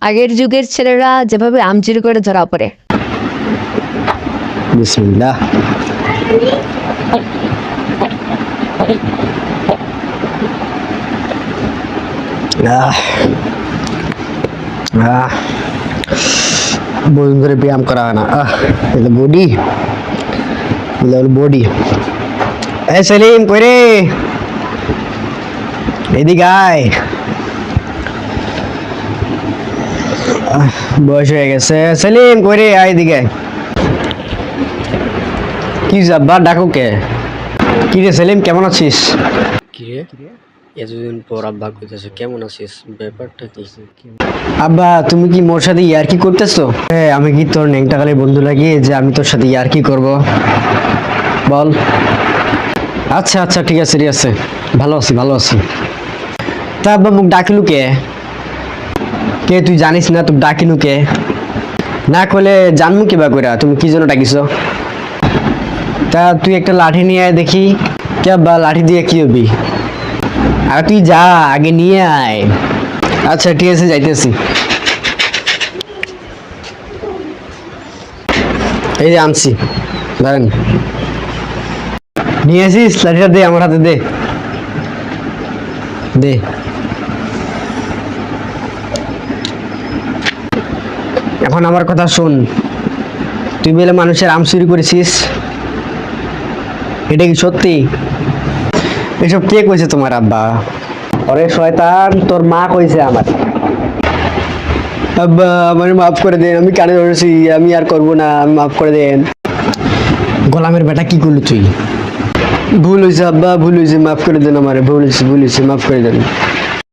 আগের যুগের ছেলেরা যেভাবে আম চুরি করে ধরা পড়ে। ব্যায়াম করা হয় না। আহ। বডি বডি এই সেলিম, কই রে? এদিকে আয় আহ, বয়স হয়ে গেছে। সেলিম কই রে আয় এদিকে। আয়। কি যাব্বা ডাকো কে? কি রে সেলিম কেমন আছিস? কিরে এতদিন পর আব্বা কইতেছে কেমন আছিস? ব্যাপারটা কি? আব্বা তুমি কি মোর সাথে ইয়ার্কি করতেছো? হ্যাঁ আমি কি তোর নেংটাকালের বন্ধু লাগিয়ে যে আমি তোর সাথে ইয়ার্কি করব। বল। আচ্ছা আচ্ছা ঠিক আছে ঠিক আছে। ভালো আছি ভালো আছি। তা আব্বা মুখ ডাকিলু কে? কে তুই জানিস না তুই ডাকিনু কে? না করলে জানমু কি বা কইরা, তুমি কি জন্য ডাকিছো? তা তুই একটা লাঠি নিয়ে আয় দেখি, কে আব্বা লাঠি দিয়ে কি হবি? আর তুই যা, আগে নিয়ে আয়। আচ্ছা ঠিক আছে, যাইতেছি। এই যে আনছি ধরেন নিয়ে আসিস, লাঠিটা দে, আমার হাতে দে। দে। এখন আমার কথা শোন। তুই বলে মানুষের আম চুরি করেছিস? এটা কি সত্যি? এসব কে কইছে তোমার আব্বা? অরে শয়তান, তোর মা কইছে আমার। আব্বা, আমার মাফ করে দেন, আমি কানে ধরেছি, আমি আর করব না, আমি মাফ করে দেন। গোলামের বেটা কি করলি তুই? ভুল হয়েছে আব্বা, ভুল হয়েছে মাফ করে দেন আমারে, ভুল হয়েছে ভুল হয়েছে মাফ করে দেন।